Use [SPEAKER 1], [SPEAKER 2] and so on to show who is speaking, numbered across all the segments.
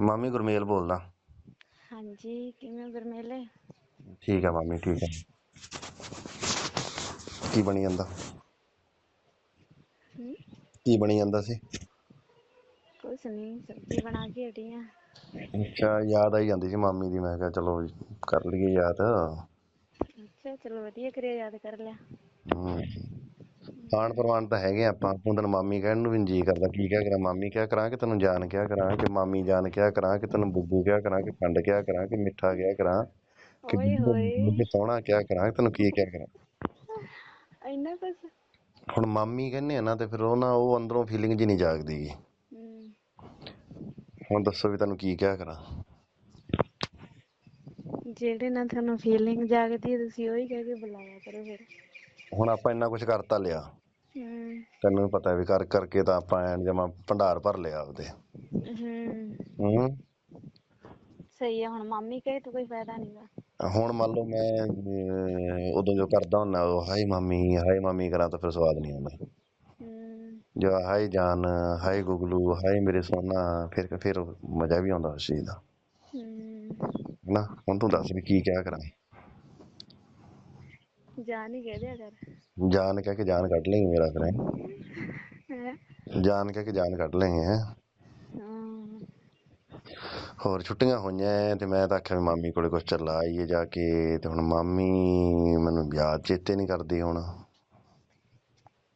[SPEAKER 1] ਮਾਮੀ ਗੁਰਮੇਲ ਬੋਲਦਾ।
[SPEAKER 2] ਹਾਂਜੀ ਕਿਵੇਂ ਗੁਰਮੇਲੇ?
[SPEAKER 1] ਠੀਕ ਆ ਮਾਮੀ ਠੀਕ ਆ। ਕੀ ਬਣੀ ਜਾਂਦਾ?
[SPEAKER 2] ਹੂੰ?
[SPEAKER 1] ਕੀ ਬਣੀ ਜਾਂਦਾ ਸੀ?
[SPEAKER 2] ਕੁਛ ਨਹੀਂ ਸਬਜ਼ੀ ਬਣਾ ਕੇ ਹਟੀ ਆ।
[SPEAKER 1] ਅੱਛਾ ਯਾਦ ਆਈ ਜਾਂਦੀ ਸੀ ਮਾਮੀ ਦੀ ਮੈਂ ਕਿਹਾ ਚਲੋ ਕਰ ਲਈਏ ਯਾਦ।
[SPEAKER 2] ਅੱਛਾ ਚਲੋ ਵਧੀਆ ਕਰਿਆ ਯਾਦ ਕਰ ਲਿਆ।
[SPEAKER 1] ਹਮ। ਆਣ ਪ੍ਰਵਾਨ ਤਾਂ ਹੈਗੇ ਆਪਾਂ ਤੈਨੂੰ ਮਾਮੀ ਕਹਿਣ ਨੂੰ ਵੀ ਨੀ ਜੀ ਕਰਦਾ ਕੀ ਕਿਹਾ ਕਰਾਂ ਮਾਮੀ ਕਿਹਾ ਕਰਾਂ ਕਿ ਤੈਨੂੰ ਜਾਨ ਕਿਹਾ ਕਰਾਂ ਕਿ ਮਾਮੀ ਜਾਨ ਕਿਹਾ ਕਰਾਂ ਕਿ ਤੈਨੂੰ ਬੁੱਬੂ ਕਿਹਾ ਕਰਾਂ ਕਿ ਖੰਡ ਕਿਹਾ ਕਰਾਂ ਕਿ ਮਿੱਠਾ ਕਿਹਾ ਕਰਾਂ ਕਿ
[SPEAKER 2] ਓਏ ਹੋਏ।
[SPEAKER 1] ਕਿ ਸੋਹਣਾ ਕਿਹਾ ਕਰਾਂ ਕਿ ਤੈਨੂੰ ਕੀ ਕਿਹਾ ਕਰਾਂ।
[SPEAKER 2] ਇੰਨਾ ਕੁਛ।
[SPEAKER 1] ਹੁਣ ਮਾਮੀ ਕਹਿੰਦੇ ਆ ਨਾ ਤੇ ਫਿਰ ਉਹ ਨਾ ਉਹ ਅੰਦਰੋਂ ਫੀਲਿੰਗ ਜੀ ਨਹੀਂ ਜਾਗਦੀ ਗੀ। ਹੁਣ ਦੱਸੋ ਵੀ ਤੈਨੂੰ ਕੀ ਕਿਹਾ ਕਰਾਂ।
[SPEAKER 2] ਜਿਹੜੇ ਨਾਲ ਤੁਹਾਨੂੰ ਫੀਲਿੰਗ ਜਾਗਦੀ ਹੈ ਤੁਸੀਂ ਉਹੀ ਕਹਿ ਕੇ ਬੁਲਾਇਆ ਕਰੋ ਫਿਰ।
[SPEAKER 1] ਹੁਣ ਆਪਾਂ ਇੰਨਾ ਕੁਝ ਕਰਤਾ ਲਿਆ।
[SPEAKER 2] ਹੂੰ।
[SPEAKER 1] ਤੈਨੂੰ ਪਤਾ ਵੀ ਕਰ ਕਰਕੇ ਤਾਂ ਆਪਾਂ ਐਨ ਜਮਾ ਭੰਡਾਰ ਭਰ ਲਿਆ ਆਪਦੇ।
[SPEAKER 2] ਹੂੰ।
[SPEAKER 1] ਹੂੰ।
[SPEAKER 2] ਸਹੀ ਹੈ ਹੁਣ ਮਾਮੀ ਕਹੇ ਤਾਂ ਕੋਈ ਫਾਇਦਾ ਨਹੀਂਗਾ
[SPEAKER 1] ਹੁਣ ਮੰਨ ਲਓ ਮੈਂ ਅਹ, ਉਦੋਂ ਜੋ ਕਰਦਾ ਹੁੰਦਾ ਉਹ ਹਾਏ ਮਾਮੀ ਹਾਏ ਮਾਮੀ ਕਰਾਂ ਤਾਂ ਫਿਰ ਸਵਾਦ ਨਹੀਂ ਆਉਂਦਾ।
[SPEAKER 2] ਹੂੰ।
[SPEAKER 1] ਜੋ ਹਾਏ ਜਾਨ ਹਾਏ ਗੁਗਲੂ ਹਾਏ ਮੇਰੇ ਸੋਨਾ ਫਿਰ ਫਿਰ ਮਜ਼ਾ ਵੀ ਆਉਂਦਾ ਉਸ ਚੀਜ਼ ਦਾ।
[SPEAKER 2] ਹੂੰ।
[SPEAKER 1] ਨਾ ਹੁਣ ਤੂੰ ਦੱਸ ਵੀ ਕੀ ਕਿਹਾ ਕਰਾਂ।
[SPEAKER 2] ਜਾਨ ਹੀ ਕਹਿ ਦਿਆ ਕਰ।
[SPEAKER 1] ਜਾਨ ਕਹਿ ਕੇ ਜਾਨ ਕੱਢ ਲੇਂਗੇ ਮੇਰਾ ਫਿਰ। ਹੈਂ?
[SPEAKER 2] ਹੈਂ?
[SPEAKER 1] ਜਾਨ ਕਹਿ ਕੇ ਜਾਨ ਕੱਢ ਲੇਂਗੇ ਹੈਂ?
[SPEAKER 2] ਹਾਂ।
[SPEAKER 1] ਹੋਰ ਛੁੱਟੀਆਂ ਹੋਈਆਂ ਐ ਤੇ ਮੈਂ ਤਾਂ ਆਖਿਆ ਵੀ ਮਾਮੀ ਕੋਲੇ ਕੁਛ ਚੱਲਾ ਆਈਏ ਜਾ ਕੇ ਤੇ ਹੁਣ ਮਾਮੀ ਮੈਨੂੰ ਯਾਦ ਚੇਤੇ ਨਹੀਂ ਕਰਦੀ ਹੁਣ।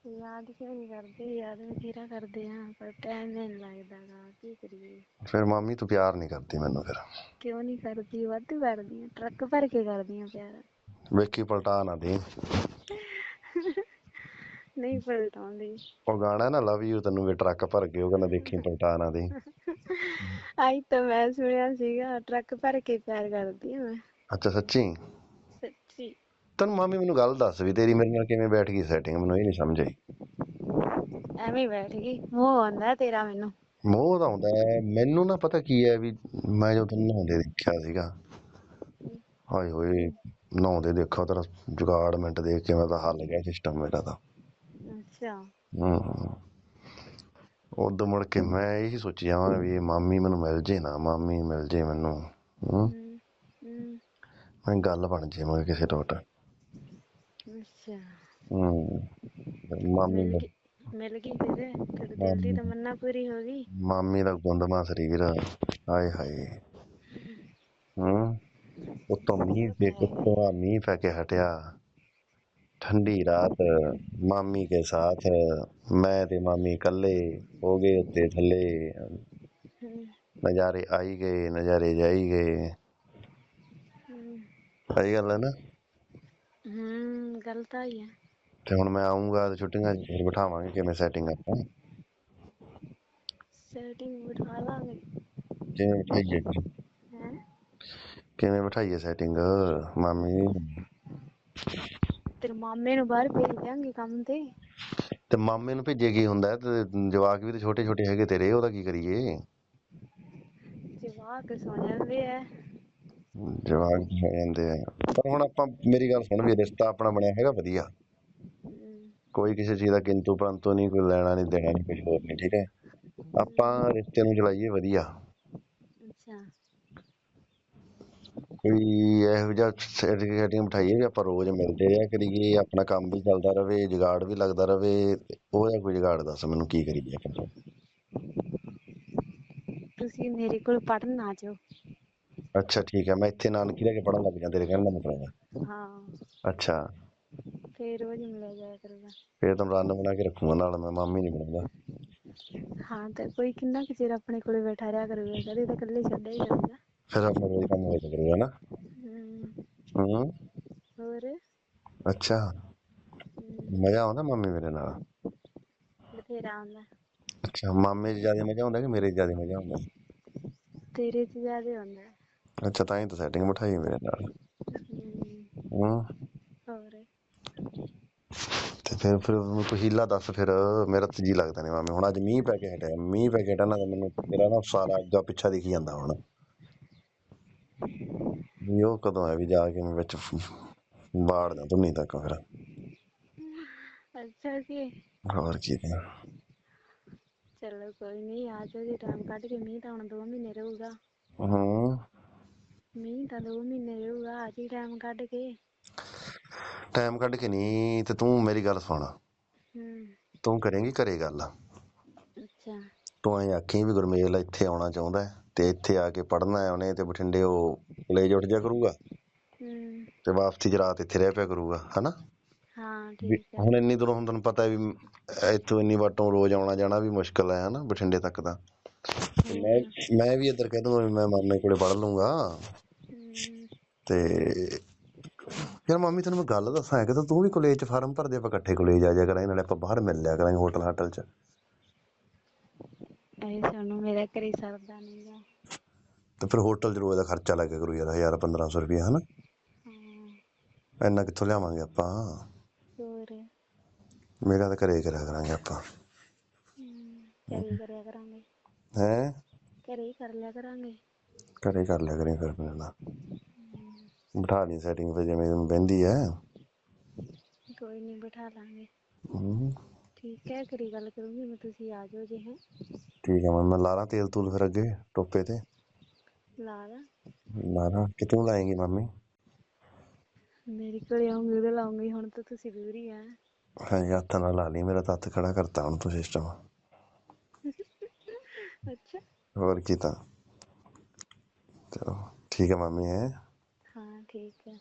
[SPEAKER 2] ਯਾਦ ਕਿਉਂ ਨਹੀਂ ਕਰਦੇ? ਯਾਦ ਬਥੇਰਾ ਕਰਦੇ ਆ ਪਰ ਟਾਈਮ ਨਹੀਂ ਲੱਗਦਾ ਗਾ ਕੀ ਕਰੀਏ?
[SPEAKER 1] ਫਿਰ ਮਾਮੀ ਤੂੰ ਪਿਆਰ ਨਹੀਂ ਕਰਦੀ ਮੈਨੂੰ ਫਿਰ।
[SPEAKER 2] ਕਿਉਂ ਨਹੀਂ ਕਰਦੀ? ਵੱਧ ਕਰਦੀ ਆ ਟਰੱਕ ਭਰ ਕੇ ਕਰਦੀ ਆ ਪਿਆਰ।
[SPEAKER 1] ਵੇਖੀ ਪਲਟਾ ਨਾ ਦੇ।
[SPEAKER 2] ਨਹੀਂ ਪਲਟਾਉਂਦੀ।
[SPEAKER 1] ਉਹ ਗਾਣਾ ਨਾ ਲਵ ਯੂ ਤੈਨੂੰ ਵੀ ਟਰੱਕ ਭਰ ਕੇ ਉਹ ਕਹਿੰਦਾ ਦੇਖੀ ਪਲਟਾ ਨਾ ਦੇ।
[SPEAKER 2] ਆਈ ਤਾਂ ਮੈਂ ਸੁਣਿਆ ਸੀਗਾ ਟਰੱਕ ਭਰ ਕੇ ਪਿਆਰ ਕਰਦੀ ਆ ਮੈਂ।
[SPEAKER 1] ਅੱਛਾ ਸੱਚੀ?
[SPEAKER 2] ਸੱਚੀ।
[SPEAKER 1] ਤੈਨੂੰ ਮਾਮੀ ਮੈਨੂੰ ਗੱਲ ਦੱਸ ਵੀ ਤੇਰੀ ਮੇਰੇ ਨਾਲ ਕਿਵੇਂ ਬੈਠ ਗਈ ਸੈਟਿੰਗ ਮੈਨੂੰ ਇਹ ਨਹੀਂ ਸਮਝ ਆਈ।
[SPEAKER 2] ਐਵੇਂ ਬੈਠ ਗਈ ਮੋਹ ਆਉਂਦਾ ਤੇਰਾ ਮੈਨੂੰ।
[SPEAKER 1] ਮੋਹ ਤਾਂ ਆਉਂਦਾ ਮੈਨੂੰ ਨਾ ਪਤਾ ਕੀ ਹੈ ਵੀ ਮੈਂ ਜਦੋਂ ਤੈਨੂੰ ਨਹਾਉਂਦੇ ਦੇਖਿਆ ਸੀਗਾ। ਹਾਏ ਹੋਏ। ਨਹਾਉਂਦੇ ਦੇਖਾ ਤੇਰਾ ਜੁਗਾੜ ਮਿੰਟ ਦੇਖ ਕੇ ਮੈਂ ਤਾਂ ਹੱਲ ਗਿਆ ਸਿਸਟਮ ਮੇਰਾ ਤਾਂ।
[SPEAKER 2] ਅੱਛਾ।
[SPEAKER 1] ਹੂੰ। ਉਦੋਂ ਮੁੜ ਕੇ ਮੈਂ ਇਹੀ ਸੋਚੀ ਜਾਵਾਂ ਵੀ ਇਹ ਮਾਮੀ ਮੈਨੂੰ ਮਿਲ ਜੇ ਨਾ ਮਾਮੀ ਮਿਲ ਜੇ ਮੈਨੂੰ। ਹੂੰ। ਮੈਂ ਗੱਲ ਬਣ ਜੇ ਮੈਂ ਕਿਸੇ ਟੋਟ।
[SPEAKER 2] ਅੱਛਾ।
[SPEAKER 1] ਹੂੰ। ਮਾਮੀ
[SPEAKER 2] ਮਿਲ
[SPEAKER 1] ਮਿਲ-
[SPEAKER 2] ਗਈ ਤੇਰੇ ਤੇਰੇ ਦਿਲ ਦੀ ਤਮੰਨਾ ਪੂਰੀ ਹੋ ਗਈ?
[SPEAKER 1] ਮਾਮੀ ਦਾ ਗੁੰਦਮਾ ਸਰੀਰ ਹਾਏ ਹਾਏ। ਹੂੰ। ਉੱਤੋਂ ਮੀਂਹ ਤੇ ਉੱਤੋਂ ਮੀਂਹ ਪੈ ਕੇ ਹਟਿਆ। ਠੰਡੀ ਰਾਤ ਮਾਮੀ ਕੇ ਸਾਥ ਮੈਂ ਤੇ ਮਾਮੀ ਇਕੱਲੇ ਹੋ ਗਏ ਉੱਤੇ ਥੱਲੇ। ਨਜ਼ਾਰੇ ਆਈ ਗਏ ਨਜ਼ਾਰੇ ਜਾਈ ਗਏ। ਸਹੀ ਗੱਲ ਹੈ ਨਾ?
[SPEAKER 2] ਹਮ ਗੱਲ ਤਾਂ ਹੀ ਹੈ।
[SPEAKER 1] ਤੇ ਹੁਣ ਮੈਂ ਆਉਂਗਾ ਤੇ ਛੁੱਟੀਆਂ 'ਚ ਫਿਰ ਬਿਠਾਵਾਂਗੇ ਕਿਵੇਂ ਸੈਟਿੰਗ ਆਪਾਂ।
[SPEAKER 2] ਸੈਟਿੰਗ ਬਿਠਾ ਲਾਂਗੇ।
[SPEAKER 1] ਕਿਵੇਂ ਬਿਠਾਈਏ
[SPEAKER 2] ਹੈ
[SPEAKER 1] ਕਿਵੇਂ ਬਿਠਾਈਏ ਸੈਟਿੰਗ ਮਾਮੀ
[SPEAKER 2] ਤੇਰੇ ਮਾਮੇ ਨੂੰ ਬਾਹਰ ਭੇਜ ਦਿਆਂਗੇ ਕੰਮ ਤੇ।
[SPEAKER 1] ਤੇ ਮਾਮੇ ਨੂੰ ਭੇਜੇ ਕੀ ਹੁੰਦਾ ਹੈ ਤੇ ਜਵਾਕ ਵੀ ਤੇ ਛੋਟੇ ਛੋਟੇ ਹੈਗੇ ਤੇਰੇ ਉਹਦਾ ਕੀ ਕਰੀਏ?
[SPEAKER 2] ਜਵਾਕ ਸੌ ਜਾਂਦੇ ਆ।
[SPEAKER 1] ਜਵਾਕ ਹੋ ਜਾਂਦੇ ਆ। ਪਰ ਹੁਣ ਆਪਾਂ ਮੇਰੀ ਗੱਲ ਸੁਣ ਵੀ ਰਿਸ਼ਤਾ ਆਪਣਾ ਬਣਿਆ ਹੈਗਾ ਵਧੀਆ।
[SPEAKER 2] ਹਮ,
[SPEAKER 1] ਕੋਈ ਕਿਸੇ ਚੀਜ਼ ਦਾ ਕਿੰਤੂ ਪਰੰਤੂ ਨਹੀਂ ਕੋਈ ਲੈਣਾ ਨਹੀਂ ਦੇਣਾ ਨਹੀਂ ਕੁਝ ਹੋਰ ਨਹੀਂ ਠੀਕ ਹੈ? ਆਪਾਂ ਰਿਸ਼ਤੇ ਨੂੰ ਚਲਾਈਏ ਵਧੀਆ।
[SPEAKER 2] ਅੱਛਾ।
[SPEAKER 1] ਕੋਈ ਇਹੋ ਜਿਹਾ ਸੈਟਿੰਗ ਬਿਠਾਈਏ ਵੀ ਆਪਾਂ ਰੋਜ਼ ਮਿਲਦੇ ਰਿਹਾ ਕਰੀਏ ਆਪਣਾ ਕੰਮ ਵੀ ਚੱਲਦਾ ਰਵੇ ਜੁਗਾੜ ਵੀ ਲੱਗਦਾ ਰਵੇ ਉਹ ਜਿਹਾ ਕੋਈ ਜੁਗਾੜ ਦੱਸ ਮੈਨੂੰ ਕੀ ਕਰੀਏ ਆਪਾਂ
[SPEAKER 2] ਤੁਸੀਂ ਮੇਰੇ ਕੋਲ ਪੜਨ ਆ ਜਾਓ।
[SPEAKER 1] ਅੱਛਾ ਠੀਕ ਹੈ ਮੈਂ ਇੱਥੇ ਨਾਨਕੀ ਲੈ ਕੇ ਪੜਨ ਲੱਗ ਜਾਂ ਤੇਰੇ ਕਹਿਣ ਦਾ ਮਤਲਬ ਹੈ।
[SPEAKER 2] ਹਾਂ।
[SPEAKER 1] ਅੱਛਾ।
[SPEAKER 2] ਫੇਰ ਰੋਜ਼ ਮਿਲਿਆ ਜਾਇਆ ਕਰੂਗਾ।
[SPEAKER 1] ਫੇਰ ਤਾਂ ਰਨ ਬਣਾ ਕੇ ਰੱਖੂਗਾ ਨਾਲ ਮੈਂ ਮਾਮੀ ਨਹੀਂ ਬਣਾਉਂਦਾ
[SPEAKER 2] ਹਾਂ ਤੇ ਕੋਈ ਕਿੰਨਾ ਕੁ ਚਿਰ ਆਪਣੇ ਕੋਲੇ ਬੈਠਾ ਰਿਹਾ ਕਰੂਗਾ ਕਦੇ ਤਾਂ ਇਕੱਲੇ ਛੱਡਿਆ ਹੀ ਕਰੂਗਾ
[SPEAKER 1] ਫਿਰ ਆਪਣਾ ਰੋਜ਼ ਕੰਮ ਹੋ ਨਾ
[SPEAKER 2] ਹਮ,
[SPEAKER 1] ਹੂੰ
[SPEAKER 2] ਹੋਰ
[SPEAKER 1] ਅੱਛਾ ਮਜ਼ਾ ਆਉਂਦਾ ਮਾਮੀ ਮੇਰੇ ਨਾਲ
[SPEAKER 2] ਬਥੇਰਾ ਆਉਂਦਾ
[SPEAKER 1] ਅੱਛਾ ਮਾਮੇ 'ਚ ਜ਼ਿਆਦਾ ਮਜ਼ਾ ਆਉਂਦਾ ਕਿ ਮੇਰੇ 'ਚ ਜ਼ਿਆਦਾ ਮਜ਼ਾ ਆਉਂਦਾ
[SPEAKER 2] ਤੇਰੇ ਚ ਜ਼ਿਆਦਾ ਆਉਂਦਾ
[SPEAKER 1] ਅੱਛਾ ਤਾਂ ਹੀ ਤਾਂ ਸੈਟਿੰਗ ਬਿਠਾਈ ਮੇਰੇ ਨਾਲ
[SPEAKER 2] ਹਮ,
[SPEAKER 1] ਹੂੰ
[SPEAKER 2] ਹੋਰ
[SPEAKER 1] ਤੇ ਫਿਰ ਫਿਰ ਮੈਨੂੰ ਕੋਈ ਹੀਲਾ ਦੱਸ ਫਿਰ ਮੇਰਾ ਤਾਂ ਜੀ ਲੱਗਦਾ ਨਹੀਂ ਮਾਮੀ ਹੁਣ ਅੱਜ ਮੀਂਹ ਪੈ ਕੇ ਹਟਿਆ ਮੀਂਹ ਪੈ ਕੇ ਹਟਿਆ ਨਾ ਤਾਂ ਮੈਨੂੰ ਮੇਰਾ ਨਾ ਸਾਰਾ ਅੱਗਾ ਪਿੱਛਾ ਦਿਖੀ ਜਾਂਦਾ ਹੁਣ ਵੀ ਉਹ ਕਦੋਂ ਹੈ ਵੀ ਜਾ ਕੇ ਮੈਂ ਵਿੱਚ ਬਾੜ ਦਾ ਧੁੰਨੀ ਤੱਕ ਫਿਰ।
[SPEAKER 2] ਅੱਛਾ ਜੀ।
[SPEAKER 1] ਹੋਰ ਕੀ ਤੇ।
[SPEAKER 2] ਚਲੋ ਕੋਈ ਨਹੀਂ ਆ ਜਾਓ ਜੀ ਟਾਈਮ ਕੱਢ ਕੇ। ਮੀਂਹ ਤਾਂ ਹੁਣ ਦੋ ਮਹੀਨੇ ਰਹੂਗਾ।
[SPEAKER 1] ਹੂੰ।
[SPEAKER 2] ਮੀਂਹ ਤਾਂ ਦੋ ਮਹੀਨੇ ਰਹੂਗਾ ਆ ਜੀ ਟਾਈਮ ਕੱਢ ਕੇ।
[SPEAKER 1] ਟਾਈਮ ਕੱਢ ਕੇ ਨਹੀਂ ਤੇ ਤੂੰ ਮੇਰੀ ਗੱਲ ਸੁਣ।
[SPEAKER 2] ਹੂੰ।
[SPEAKER 1] ਤੂੰ ਕਰੇਂਗੀ ਘਰੇ ਗੱਲ।
[SPEAKER 2] ਅੱਛਾ।
[SPEAKER 1] ਤੂੰ ਐਂ ਆਖੀ ਵੀ ਗੁਰਮੇਲ ਇੱਥੇ ਆਉਣਾ ਚਾਹੁੰਦਾ ਹੈ। ਤੇ ਇੱਥੇ ਆ ਕੇ ਪੜ੍ਹਨਾ ਹੈ ਉਹਨੇ ਤੇ ਬਠਿੰਡੇ ਉਹ ਕਾਲਜ ਉੱਠ ਜਾ ਕਰੂਗਾ।
[SPEAKER 2] ਹੂੰ।
[SPEAKER 1] ਤੇ ਵਾਪਸੀ ਚ ਰਾਤ ਇੱਥੇ ਰਹਿ ਪਿਆ ਕਰੂਗਾ ਹਨਾ?
[SPEAKER 2] ਹਾਂ
[SPEAKER 1] ਵੀ
[SPEAKER 2] ਠੀਕ ਹੈ।
[SPEAKER 1] ਹੁਣ ਇੰਨੀ ਦੂਰੋਂ ਹੁਣ ਤੈਨੂੰ ਪਤਾ ਹੈ ਵੀ ਇੱਥੋਂ ਇੰਨੀ ਵਾਟੋਂ ਰੋਜ਼ ਆਉਣਾ ਜਾਣਾ ਵੀ ਮੁਸ਼ਕਲ ਹੈ ਹਨਾ ਬਠਿੰਡੇ ਤੱਕ ਦਾ ਤੇ ਮੈਂ ਮੈਂ ਵੀ ਇੱਧਰ ਕਹਿ ਦੂੰਗਾ ਵੀ ਮੈਂ ਮਾਮੇ ਕੋਲੇ ਪੜ੍ਹ ਲੂੰਗਾ।
[SPEAKER 2] ਹੂੰ।
[SPEAKER 1] ਤੇ ਯਾਰ ਮੰਮੀ ਤੈਨੂੰ ਮੈਂ ਗੱਲ ਦੱਸਾਂ ਕਿ ਤੂੰ ਵੀ ਕਾਲਜ ਚ ਫਾਰਮ ਭਰਦੇ ਆਪਾਂ ਇਕੱਠੇ ਕਾਲਜ ਆ ਜਾ ਕਰਾਂਗੇ ਨਾਲੇ ਆਪਾਂ ਬਾਹਰ ਮਿਲ ਲਿਆ ਕਰਾਂਗੇ ਹੋਟਲ ਹਾਟਲ ਚ।
[SPEAKER 2] ਇਹ ਸਾਨੂੰ ਮੇਰਾ ਘਰੇ ਸਰਦਾ ਨਹੀਂਗਾ
[SPEAKER 1] ਤੇ ਫਿਰ ਹੋਟਲ ਚ ਰੋਜ਼ ਦਾ ਖਰਚਾ ਲੱਗਿਆ ਕਰੂ ਯਾਰ 1000 1500 ਰੁਪਏ ਹਨਾ? ਇੰਨਾ ਕਿੱਥੋਂ ਲਿਆਵਾਂਗੇ ਆਪਾਂ?
[SPEAKER 2] ਹੋਰ?
[SPEAKER 1] ਮੇਰਾ ਤਾਂ ਘਰੇ ਕਰਿਆ ਕਰਾਂਗੇ ਆਪਾਂ।
[SPEAKER 2] ਹੂੰ, ਘਰੇ ਹੀ ਕਰਿਆ ਕਰਾਂਗੇ।
[SPEAKER 1] ਹੈ?
[SPEAKER 2] ਘਰੇ ਹੀ ਕਰ ਲਿਆ ਕਰਾਂਗੇ।
[SPEAKER 1] ਘਰੇ ਕਰ ਲਿਆ ਕਰੀਂ ਫਿਰ ਮੇਰੇ ਨਾਲ। ਬਿਠਾ ਲਈ ਸੈਟਿੰਗ ਤੇ ਜਿਵੇਂ ਬਹਿੰਦੀ ਹੈ
[SPEAKER 2] ਕੋਈ ਨਹੀਂ ਬਿਠਾ ਲਾਂਗੇ।
[SPEAKER 1] ਹਮ,
[SPEAKER 2] ਠੀਕ ਹੈ ਕਰੀ ਗੱਲ ਕਰੂੰਗੀ ਮੈਂ ਤੁਸੀਂ ਆ ਜਾਓ ਜੇ ਹੈ।
[SPEAKER 1] ਠੀਕ ਹੈ ਮੈਂ ਲਾਰਾਂ ਤੇਲ ਤੂਲ ਫਿਰ ਅੱਗੇ ਟੋਪੇ ਤੇ।
[SPEAKER 2] ਲਾ ਲਾ
[SPEAKER 1] ਲਾਰਾਂ ਕਿ ਤੂੰ ਲਾਏਂਗੀ ਮੰਮੀ?
[SPEAKER 2] ਮੇਰੇ ਕੋਲ ਆਉਂਗੀ ਉਹਦੇ ਲਾਉਂਗੀ ਹੁਣ ਤਾਂ ਤੁਸੀਂ ਦੂਰ ਹੀ ਆ।
[SPEAKER 1] ਹਾਂ ਹੱਥ ਨਾਲ ਲਾ ਲਈ ਮੇਰਾ ਤਾਂ ਹੱਥ ਖੜਾ ਕਰਤਾ ਹੁਣ ਤੂੰ ਸਿਸਟਮ
[SPEAKER 2] ਅੱਛਾ।
[SPEAKER 1] ਹੋਰ ਕੀ ਤਾਂ? ਚਲੋ ਠੀਕ ਹੈ ਮੰਮੀ ਹੈ?
[SPEAKER 2] ਹਾਂ ਠੀਕ ਹੈ